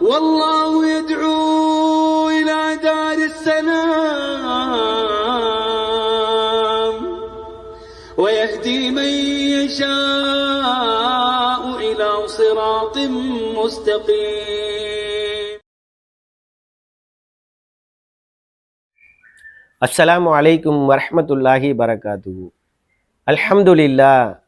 والله يدعو إلى دار السلام ويهدي من يشاء إلى صراط مستقيم. السلام عليكم ورحمة الله وبركاته. الحمد لله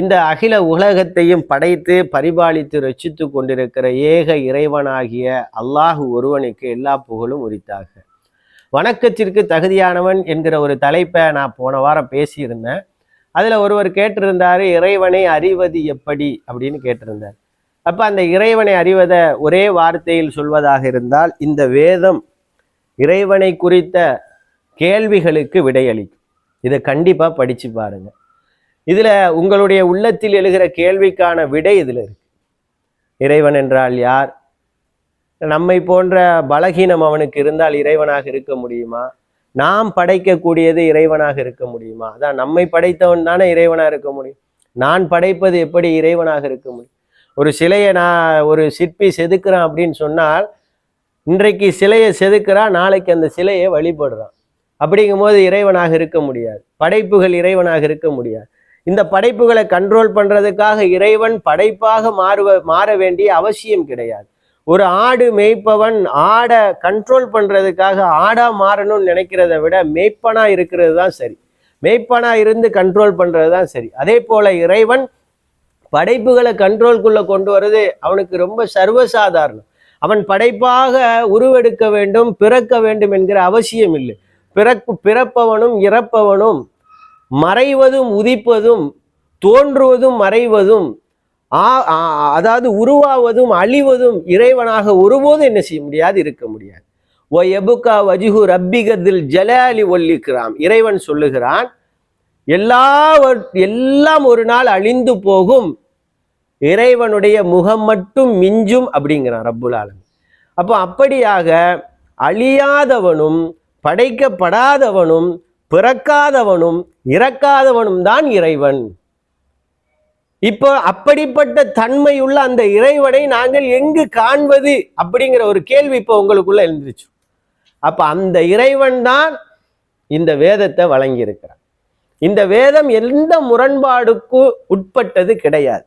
இந்த அகில உலகத்தையும் படைத்து பரிபாலித்து ரட்சித்து கொண்டிருக்கிற ஏக இறைவனாகிய அல்லாஹ் ஒருவனுக்கு எல்லா புகழும் உரித்தாக. வணக்கத்திற்கு தகுதியானவன் என்கிற ஒரு தலைப்பை நான் போன வாரம் பேசியிருந்தேன். அதில் ஒருவர் கேட்டிருந்தார் இறைவனை அறிவது எப்படி அப்படின்னு கேட்டிருந்தார். அப்போ அந்த இறைவனை அறிவதை ஒரே வார்த்தையில் சொல்வதாக இருந்தால் இந்த வேதம் இறைவனை குறித்த கேள்விகளுக்கு விடையளிக்கும். இதை கண்டிப்பாக படித்து பாருங்கள் இதில் உங்களுடைய உள்ளத்தில் எழுகிற கேள்விக்கான விடை இதில் இருக்கு. இறைவன் என்றால் யார்? நம்மை போன்ற பலகீனம் அவனுக்கு இருந்தால் இறைவனாக இருக்க முடியுமா? நாம் படைக்கக்கூடியது இறைவனாக இருக்க முடியுமா? அதான் நம்மை படைத்தவன் தானே இறைவனாக இருக்க முடியும். நான் படைப்பது எப்படி இறைவனாக இருக்க முடியும்? ஒரு சிலையை நான் ஒரு சிற்பி செதுக்குறான் அப்படின்னு சொன்னால் இன்றைக்கு சிலையை செதுக்குறான் நாளைக்கு அந்த சிலையை வழிபடுறான். அப்படிங்கும்போது இறைவனாக இருக்க முடியாது. படைப்புகள் இறைவனாக இருக்க முடியாது. இந்த படைப்புகளை கண்ட்ரோல் பண்றதுக்காக இறைவன் படைப்பாக மாறுவ மாற வேண்டிய அவசியம் கிடையாது. ஒரு ஆடு மேய்ப்பவன் ஆடை கண்ட்ரோல் பண்றதுக்காக ஆடா மாறணும்னு நினைக்கிறத விட மேய்ப்பனா இருக்கிறது தான் சரி. மேய்ப்பனா இருந்து கண்ட்ரோல் பண்றது தான் சரி. அதே போல இறைவன் படைப்புகளை கண்ட்ரோல்குள்ள கொண்டு வர்றது அவனுக்கு ரொம்ப சர்வசாதாரணம். அவன் படைப்பாக உருவெடுக்க வேண்டும் பிறக்க வேண்டும் என்கிற அவசியம் இல்லை. பிறப்பு பிறப்பவனும் இறப்பவனும் மறைவதும் உதிப்பதும் தோன்றுவதும் மறைவதும் ஆ- ஆ- அதாவது உருவாவதும் அழிவதும் இறைவனாக ஒருபோதும் என்ன செய்ய முடியாது இருக்க முடியாது. ஓ எபுகா வஜிஹு ரப்பிகதில் ஜலாலி ஒல்லிக்கிறாம் இறைவன் சொல்லுகிறான் எல்லா எல்லாம் ஒரு நாள் அழிந்து போகும். இறைவனுடைய முகம் மட்டும் மிஞ்சும் அப்படிங்கிறான் ரப்புல் அப்போ அப்படியாக அழியாதவனும் படைக்கப்படாதவனும் பிறக்காதவனும் இறக்காதவனும் தான் இறைவன். இப்போ அப்படிப்பட்ட தன்மையுள்ள அந்த இறைவனை நாங்கள் எங்கு காண்பது அப்படிங்கிற ஒரு கேள்வி இப்போ உங்களுக்குள்ள எழுந்துருச்சு. அப்ப அந்த இறைவன் தான் இந்த வேதத்தை வழங்கியிருக்கிறான். இந்த வேதம் எந்த முரண்பாடுக்கு உட்பட்டது கிடையாது.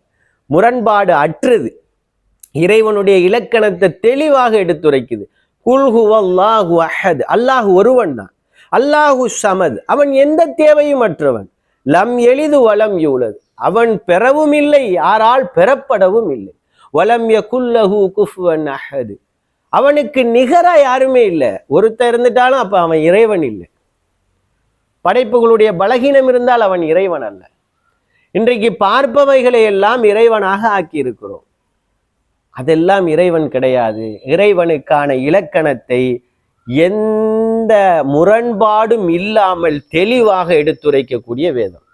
முரண்பாடு அற்றது. இறைவனுடைய இலக்கணத்தை தெளிவாக எடுத்துரைக்குது. குல்ஹு அல்லாஹு அஹத். அல்லாஹ் ஒருவன் தான். அல்லாஹு சமத் அவன் எந்த தேவையும் அற்றவன் லம் எளிது வளம் யூலது. அவன் பெறவும் இல்லை யாரால் பெறப்படவும் இல்லை. வலம் யகுல்லஹு குஃபுவன் அஹது. அவனுக்கு நிகரா யாருமே இல்லை. ஒருத்தர் இருந்துட்டாலும் அப்ப அவன் இறைவன் இல்லை. படைப்புகளுடைய பலகீனம் இருந்தால் அவன் இறைவன் அல்ல. இன்றைக்கு பார்ப்பவைகளை எல்லாம் இறைவனாக ஆக்கி இருக்கிறோம் அதெல்லாம் இறைவன் கிடையாது. இறைவனுக்கான இலக்கணத்தை எந்த முரண்பாடும் இல்லாமல் தெளிவாக எடுத்துரைக்கக்கூடிய வேதம்.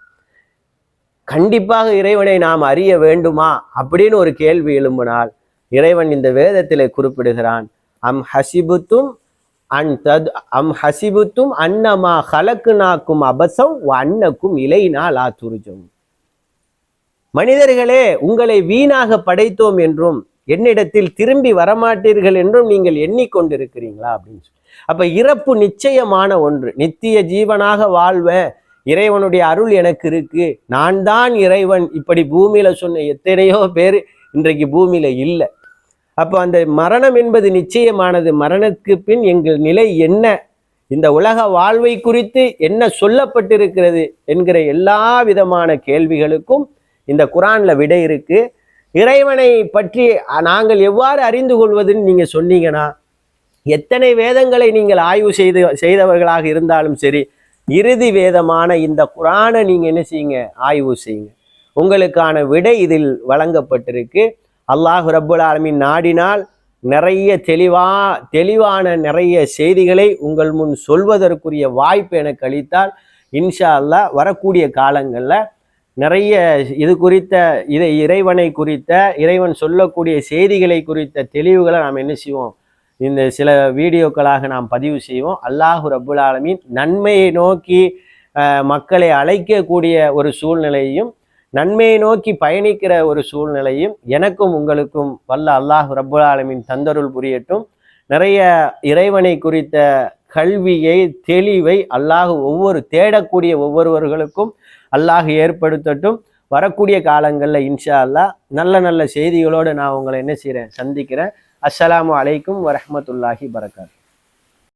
கண்டிப்பாக இறைவனை நாம் அறிய வேண்டுமா? அப்படின்னு ஒரு கேள்வி எழும்பினால் இறைவன் இந்த வேதத்திலே குறிப்பிடுகிறான். அம் ஹசிபுத்தும் அன் தத் அம் ஹசிபுத்தும் அன்னமா ஹலக்கு நாக்கும் அபசம் அன்னக்கும் இலைனா லா மனிதர்களே உங்களை வீணாக படைத்தோம் என்றும் என்னிடத்தில் திரும்பி வரமாட்டீர்கள் என்றும் நீங்கள் எண்ணிக்கொண்டிருக்கிறீங்களா அப்படின்னு சொல்லி. அப்போ இறப்பு நிச்சயமான ஒன்று. நித்திய ஜீவனாக வாழ்வேன். இறைவனுடைய அருள் எனக்கு இருக்கு. நான் தான் இறைவன். இப்படி பூமியில சொன்ன எத்தனையோ பேர் இன்றைக்கு பூமியில இல்லை. அப்போ அந்த மரணம் என்பது நிச்சயமானது. மரணத்துக்கு பின் எங்கள் நிலை என்ன? இந்த உலக வாழ்வை குறித்து என்ன சொல்லப்பட்டிருக்கிறது என்கிற எல்லா விதமான கேள்விகளுக்கும் இந்த குரான்ல விடை இருக்கு. இறைவனை பற்றி நாங்கள் எவ்வாறு அறிந்து கொள்வதுன்னு நீங்க சொன்னீங்கன்னா எத்தனை வேதங்களை நீங்கள் ஆய்வு செய்து செய்தவர்களாக இருந்தாலும் சரி இறுதி வேதமான இந்த குரானை நீங்கள் என்ன செய்யுங்க? ஆய்வு செய்யுங்க. உங்களுக்கான விடை இதில் வழங்கப்பட்டிருக்கு. அல்லாஹ் ரப்புல் ஆலமின் நாடினால் நிறைய தெளிவா தெளிவான நிறைய செய்திகளை உங்கள் முன் சொல்வதற்குரிய வாய்ப்பு எனக்கு அளித்தால் இன்ஷா அல்லாஹ் வரக்கூடிய காலங்களில் நிறைய இது குறித்த இதை இறைவனை குறித்த இறைவன் சொல்லக்கூடிய செய்திகளை குறித்த தெளிவுகளை நாம் என்ன செய்வோம்? இந்த சில வீடியோக்களாக நாம் பதிவு செய்வோம். அல்லாஹு ரபுல் ஆலமீன் நன்மையை நோக்கி மக்களை அழைக்கக்கூடிய ஒரு சூழ்நிலையையும் நன்மையை நோக்கி பயணிக்கிற ஒரு சூழ்நிலையும் எனக்கும் உங்களுக்கும் வல்ல அல்லாஹ் ரபுல் ஆலமின் தந்தருள் புரியட்டும். நிறைய இறைவனை குறித்த கல்வியை தெளிவை அல்லாஹ் ஒவ்வொரு தேடக்கூடிய ஒவ்வொருவர்களுக்கும் அல்லாஹ் ஏற்படுத்தட்டும். வரக்கூடிய காலங்களில் இன்ஷா அல்லா நல்ல நல்ல செய்திகளோடு நான் உங்களை என்ன செய்கிறேன் சந்திக்கிறேன். அஸ்ஸலாமு அலைக்கும் வரஹ்மத்துல்லாஹி வரகாத்